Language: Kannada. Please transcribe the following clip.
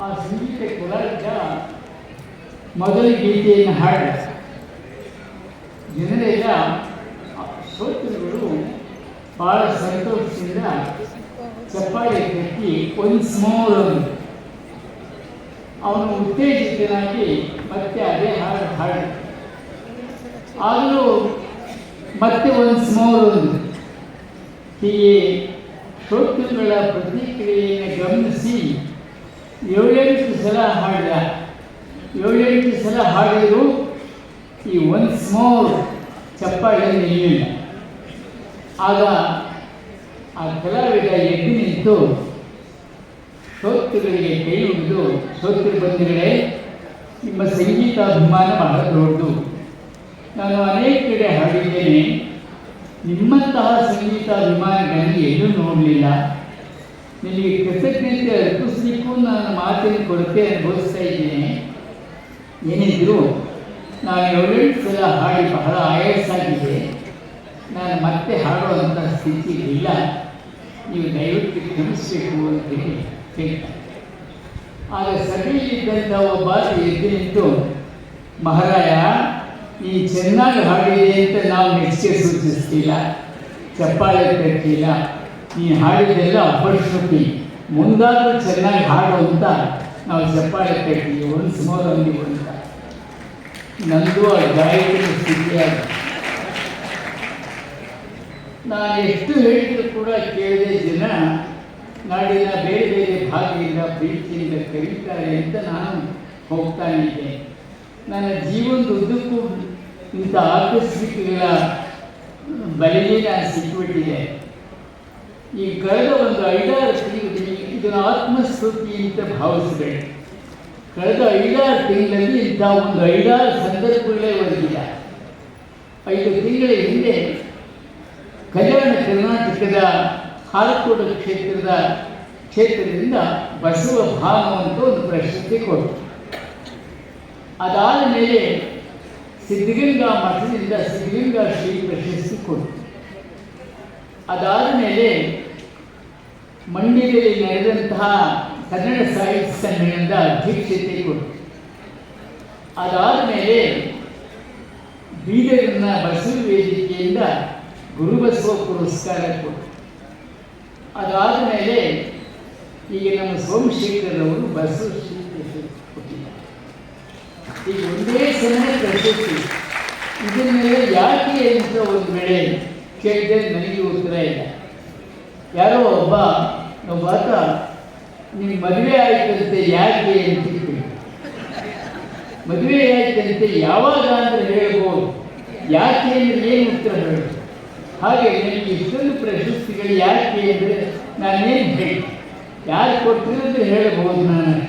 ಆ ಸಂಗೀತ ಕಲಾವಿದ ಮೊದಲ ಗೀತೆಯನ್ನು ಹಾಡ ಜನರೆಲ್ಲ ಶ್ರೋತೃಗಳು ಭಾಳ ಸಂತೋಷದಿಂದ ಚಪ್ಪಾಳೆ ಕಟ್ಟಿ ಒಂದು ಮೋರ್ ಅಂದ್ರು. ಅವನು ಉತ್ತೇಜಿತನಾಗಿ ಮತ್ತೆ ಅದೇ ಹಾಡು ಹಾಡು ಆದರೂ ಮತ್ತೆ ಒಂದು ಸ್ಮೋರ್ ಹೀಗೆ ಶ್ರೋತೃಗಳ ಪ್ರತಿಕ್ರಿಯೆಯನ್ನು ಗಮನಿಸಿ. ಏಳೆಂಟು ಸಲ ಹಾಡಿದ. ಏಳೆಂಟು ಸಲ ಹಾಡಿದ್ರು ಈ ಒನ್ಸ್ ಮೋರ್ ಚಪ್ಪಾಳೆ ನಿಲ್ಲ ಆಗ ಆ ಕಲಾವಿದ ಎದ್ದು ನಿಂತು ಶ್ರೋತೃಗಳಿಗೆ ಕೈ ಹಿಡಿದು ಶ್ರೋತೃ ಬಂಧುಗಳೇ, ನಿಮ್ಮ ಸಂಗೀತಾಭಿಮಾನ ಬಹಳ ದೊಡ್ಡದು. ನಾನು ಅನೇಕ ಕಡೆ ಹಾಡಿದ್ದೇನೆ. ನಿಮ್ಮಂತಹ ವಿಮಾನಗಳಲ್ಲಿ ಎಲ್ಲೂ ನೋಡಲಿಲ್ಲ. ನಿಮಗೆ ಕೃತಜ್ಞತೆ ಅರ್ಪಿಸಲಿಕ್ಕೂ ನಾನು ಮಾತಿನ ಕೊರತೆ ಅನುಭವಿಸ್ತಾ ಇದ್ದೇನೆ. ಏನಿದ್ರು ನಾನು ಏಳೆಂಟು ಸಲ ಹಾಡಿ ಬಹಳ ಆಯಾಸಾಗಿದೆ ನಾನು ಮತ್ತೆ ಹಾಡುವಂಥ ಸ್ಥಿತಿ ಇಲ್ಲ. ನೀವು ದಯವಿಟ್ಟು ಕ್ಷಮಿಸಬೇಕು ಅಂತ ಹೇಳಿ ಹೇಳ್ತಾರೆ ಆಗ ಸಭೆಯಲ್ಲಿದ್ದಂಥ ಒಬ್ಬ ಎದ್ದು ನಿಂತು, ಮಹಾರಾಯ, ಈ ಚೆನ್ನಾಗಿ ಹಾಡಿದೆ ಅಂತ ನಾವು ಮೆಚ್ಚುಗೆ ಸೂಚಿಸ್ತಿಲ್ಲ ಚಪ್ಪಾಳೆ ತಟ್ಟಿಲ್ಲ ನೀ ಹಾಡಿದ್ದೆಲ್ಲ ಅಪರಿಶ್ರುತಿ ಮುಂದಾದರೂ ಚೆನ್ನಾಗಿ ಹಾಡು ಅಂತ ನಾವು ಚಪ್ಪಾಳೆ ತಟ್ಟಿ ಒಂದು ಸುಮಾರು ಅಂದಿವು ಅಂತ ನಂದು ಆ ಗಾಯಕರ ಸ್ಥಿತಿಯಾಗ ನಾನು ಎಷ್ಟು ಹೇಳಿದ್ರು ಕೂಡ ಕೇಳಿದ ಜನ ನಾಡಿನ ಬೇರೆ ಬೇರೆ ಭಾಗದಿಂದ ಪ್ರೀತಿಯಿಂದ ಕರೀತಾರೆ ಅಂತ ನಾನು ಹೋಗ್ತಾ ಇದ್ದೆ. ನನ್ನ ಜೀವನದ ಉದ್ದಕ್ಕೂ ಇಂಥ ಆಕಸ್ಮಿಕಗಳ ಬಲಿಗೆ ನಾನು ಸಿಕ್ಕಿಬಿಟ್ಟಿದೆ. ಈ ಕಳೆದ ಒಂದು ಐದಾರು ತಿಂಗಳಲ್ಲಿ ಇದನ್ನು ಆತ್ಮಸ್ತುತಿ ಅಂತ ಭಾವಿಸಿದೆ. ಕಳೆದ ಐದಾರು ತಿಂಗಳಲ್ಲಿ ಇಂಥ ಒಂದು ಐದಾರು ಸಂದರ್ಭಗಳೇ ಒದಗಿಲ್ಲ ಐದು ತಿಂಗಳ ಹಿಂದೆ ಕಲ್ಯಾಣ ಕರ್ನಾಟಕದ ಹಾಲಕೋಟ ಕ್ಷೇತ್ರದ ಕ್ಷೇತ್ರದಿಂದ ಬಸವ ಭಾವ ಅಂತ ಒಂದು ಪ್ರಶಸ್ತಿ ಕೊಟ್ಟರು. ಅದಾದ ಮೇಲೆ ಸಿದ್ಧಗಂಗಾ ಮಠದಿಂದ ಸಿದ್ಧಗಂಗಾ ಶ್ರೀ ಪ್ರಶಸ್ತಿ ಕೊಟ್ಟು ಅದಾದ ಮೇಲೆ ಮಂಡ್ಯದಲ್ಲಿ ನಡೆದಂತಹ ಕನ್ನಡ ಸಾಹಿತ್ಯ ಸಮ್ಮೇಳನದ ಅಧ್ಯಕ್ಷತೆ ಕೊಟ್ಟು ಅದಾದ ಮೇಲೆ ಬೀದರನ್ನ ಬಸವ ವೇದಿಕೆಯಿಂದ ಗುರುಬಸವ ಪುರಸ್ಕಾರ ಕೊಟ್ಟು ಅದಾದ ಮೇಲೆ ಈಗ ನಮ್ಮ ಸೋಮಶೇಖರವರು ಬಸವ ಶ್ರೀ ಒಂದೇ ಸಮಯ ಪ್ರಶಸ್ತಿ ಮೇಲೆ ಯಾಕೆ ಅಂತ ಒಂದು ಬೆಳೆ ಕೇಳಿದ್ರೆ ನನಗೆ ಉತ್ತರ ಇಲ್ಲ. ಯಾರೋ ಒಬ್ಬ ನಮ್ಮ ಆತ ನಿಮ್ಗೆ ಮದುವೆ ಆಯ್ತಂತೆ ಯಾಕೆ? ಅಂತ ಮದುವೆ ಮದುವೆ ಆಯ್ತಂತೆ ಯಾವಾಗ ಅಂತ ಹೇಳ್ಬೋದು. ಯಾಕೆ ಅಂದ್ರೆ ಏನು ಉತ್ತರ ಹೇಳಿ ಹಾಗೆ ನನಗೆ ಇಷ್ಟೊಂದು ಪ್ರಶಸ್ತಿಗಳು ಯಾಕೆ ಅಂದರೆ ನಾನೇನು ಹೇಳಿ ಯಾರು ಕೊಟ್ಟಿರೋದು ಹೇಳ್ಬೋದು ನಾನು ನಾನು.